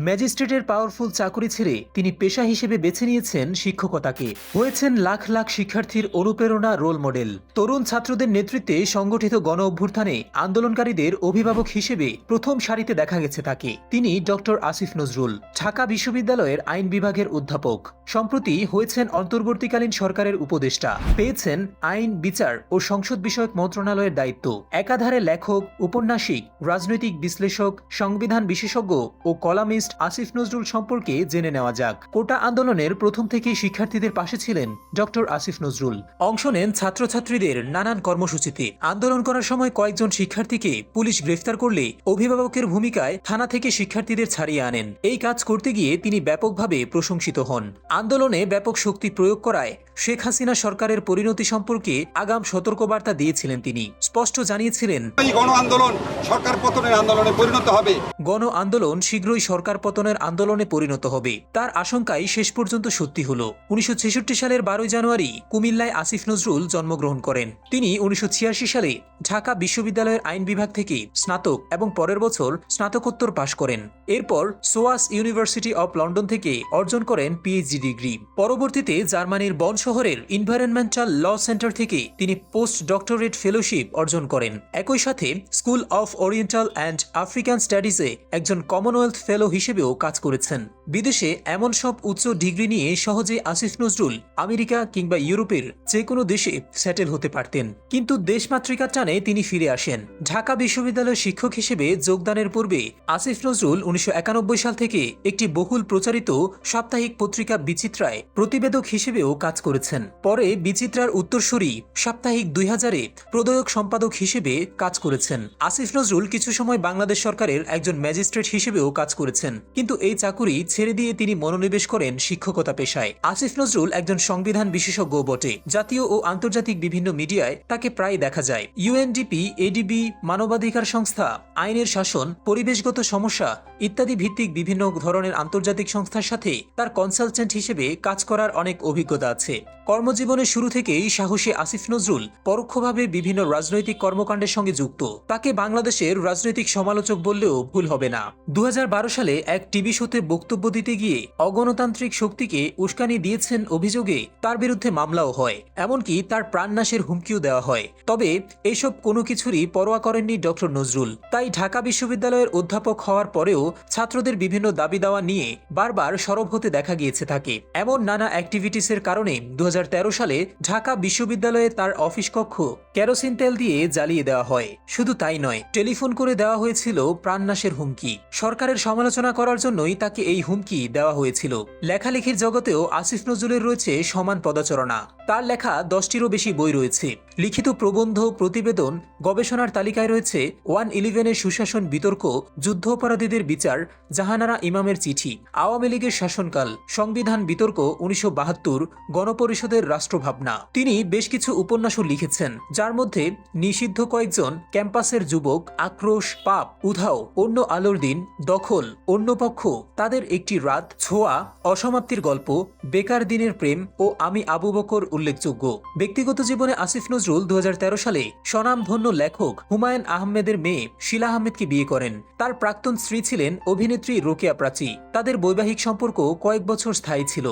ম্যাজিস্ট্রেটের পাওয়ারফুল চাকরি ছেড়ে তিনি পেশা হিসেবে বেছে নিয়েছেন শিক্ষকতাকে। হয়েছেন লাখ লাখ শিক্ষার্থীর অনুপ্রেরণা রোল মডেল। তরুণ ছাত্রদের নেতৃত্বে সংগঠিত গণ অভ্যুত্থানে আন্দোলনকারীদের অভিভাবক হিসেবে প্রথম সারিতে দেখা গেছে তাকে। তিনি ডক্টর আসিফ নজরুল, ঢাকা বিশ্ববিদ্যালয়ের আইন বিভাগের অধ্যাপক। সম্প্রতি হয়েছেন অন্তর্বর্তীকালীন সরকারের উপদেষ্টা। পেয়েছেন আইন, বিচার ও সংসদ বিষয়ক মন্ত্রণালয়ের দায়িত্ব। একাধারে লেখক, উপন্যাসিক, রাজনৈতিক বিশ্লেষক, সংবিধান বিশেষজ্ঞ ও কলামিস্ট আসিফ নজরুল সম্পর্কে জেনে নেওয়া যাক। কোটা আন্দোলনের প্রথম থেকেই শিক্ষার্থীদের পাশে ছিলেন ডক্টর আসিফ নজরুল। অংশ নেন ছাত্রছাত্রীদের নানান কর্মসূচিতে। আন্দোলন করার সময় কয়েকজন শিক্ষার্থীকে পুলিশ গ্রেফতার করলে অভিভাবকের ভূমিকায় থানা থেকে শিক্ষার্থীদের ছাড়িয়ে আনেন। এই কাজ করতে গিয়ে তিনি ব্যাপকভাবে প্রশংসিত হন। আন্দোলনে ব্যাপক শক্তি প্রয়োগ করায় শেখ হাসিনা সরকারের পরিণতি সম্পর্কে আগাম সতর্কবার্তা দিয়েছিলেন তিনি। স্পষ্ট জানিয়েছিলেন গণ আন্দোলন সরকার পতনের আন্দোলনে পরিণত হবে। গণ আন্দোলন শীঘ্রই সরকার পতনের আন্দোলনে পরিণত হবে। তার আশঙ্কাই শেষ পর্যন্ত সত্যি হল। উনিশশো ছেষট্টি সালের বারোই জানুয়ারি কুমিল্লায় আসিফ নজরুল জন্মগ্রহণ করেন। তিনি উনিশশো ছিয়াশি সালে ঢাকা বিশ্ববিদ্যালয়ের আইন বিভাগ থেকে স্নাতক এবং পরের বছর স্নাতকোত্তর পাশ করেন। এরপর সোয়াস ইউনিভার্সিটি অব লন্ডন থেকে অর্জন করেন পিএইচডি ডিগ্রি। পরবর্তীতে জার্মানির বন শহরের ইনভায়রনমেন্টাল ল সেন্টার থেকে তিনি পোস্ট ডক্টরেট ফেলোশিপ অর্জন করেন। একই সাথে school of oriental and African স্টাডিজে একজন কমনওয়েলথ ফেলো হিসেবেও কাজ করেছেন। বিদেশে এমন সব উচ্চ ডিগ্রি নিয়ে সহজে আসিফ নজরুল আমেরিকা কিংবা ইউরোপের যে কোনো দেশে সেটেল হতে পারতেন। কিন্তু দেশমাতৃকার টানে তিনি ফিরে আসেন। ঢাকা বিশ্ববিদ্যালয়ের শিক্ষক হিসেবে যোগদানের পূর্বে আসিফ নজরুল উনিশশো একানব্বই সাল থেকে একটি বহুল প্রচারিত সাপ্তাহিক পত্রিকা বিচিত্রায় প্রতিবেদক হিসেবেও কাজ করেছেন। পরে বিচিত্রার উত্তরসূরি সাপ্তাহিক দুই হাজারে প্রদয়ক সম্পাদক হিসেবে কাজ করেছেন। আসিফ নজরুল কিছু সময় বাংলাদেশ সরকারের একজন ম্যাজিস্ট্রেট হিসেবেও কাজ করেছেন। কিন্তু এই চাকুরি ছেড়ে দিয়ে তিনি মনোনিবেশ করেন শিক্ষকতা পেশায়। আসিফ নজরুল একজন সংবিধান বিশেষজ্ঞ বটে। জাতীয় ও আন্তর্জাতিক বিভিন্ন মিডিয়ায় তাকে প্রায় দেখা যায়। ইউএনডিপি, এডিবি, মানবাধিকার সংস্থা, আইনের শাসন, পরিবেশগত সমস্যা ইত্যাদি ভিত্তিক বিভিন্ন ধরনের আন্তর্জাতিক সংস্থার সাথে তার কনসালটেন্ট হিসেবে কাজ করার অনেক অভিজ্ঞতা আছে। কর্মজীবনের শুরু থেকেই সাহসী আসিফ নজরুল পরোক্ষভাবে বিভিন্ন রাজনৈতিক কর্মকাণ্ডের সঙ্গে যুক্ত। তাকে বাংলাদেশের রাজনৈতিক সমালোচক বললেও ভুল হবে না। দু হাজার বারো সালে এক টিভি শোতে বক্তব্য দিতে গিয়ে অগণতান্ত্রিক শক্তিকে উস্কানি দিয়েছেন অভিযোগে তার বিরুদ্ধে মামলাও হয়, এমনকি তার প্রাণনাশের হুমকিও দেওয়া হয়। তবে এসব কোনো কিছুরই পরোয়া করেননি ডক্টর নজরুল। তাই ঢাকা বিশ্ববিদ্যালয়ের অধ্যাপক হওয়ার পরেও ছাত্রদের বিভিন্ন দাবি দাওয়া নিয়ে বারবার সরব হতে দেখা গিয়েছে তাকে। এমন নানা অ্যাক্টিভিটিসের কারণে দু হাজার তেরো সালে ঢাকা বিশ্ববিদ্যালয়ে তার অফিস কক্ষ কেরোসিন তেল দিয়ে জ্বালিয়ে দেওয়া হয়। শুধু তাই নয়, টেলিফোন করে দেওয়া হয়েছিল প্রাণনাশের হুমকি। সরকারের সমালোচনা করার জন্যই তাকে এই হুমকি দেওয়া হয়েছিল। লেখালেখির জগতেও আসিফ নজরুলের রয়েছে সমান পদাচরণা। তার লেখা দশটিরও বেশি বই রয়েছে। লিখিত প্রবন্ধ প্রতিবেদন গবেষণার তালিকায় রয়েছে ওয়ান ইলেভেনের সুশাসন বিতর্ক যুদ্ধ অপরাধীদের বিচার, জাহানারা ইমামের চিঠি, আওয়ামী লীগের শাসনকাল, সংবিধান বিতর্ক উনিশশো বাহাত্তর, গণপরিষদের রাষ্ট্রভাবনা। তিনি বেশ কিছু উপন্যাসও লিখেছেন, যার মধ্যে নিষিদ্ধ কয়েকজন ক্যাম্পাসের যুবক, আক্রোশ, পাপ, উধাও, অন্য আলোর দিন, দখল, অন্য পক্ষ, তাদের একটি রাত, ছোঁয়া, অসমাপ্তির গল্প, বেকার দিনের প্রেম ও আমি আবু বকর উল্লেখযোগ্য। ব্যক্তিগত জীবনে আসিফ নজরুল দু হাজার তেরো সালে স্বনামধন্য লেখক হুমায়ুন আহমেদের মেয়ে শিলা আহমেদকে বিয়ে করেন। তার প্রাক্তন স্ত্রী ছিলেন অভিনেত্রী রোকেয়া প্রাচী। তাদের বৈবাহিক সম্পর্ক কয়েক বছর স্থায়ী ছিল।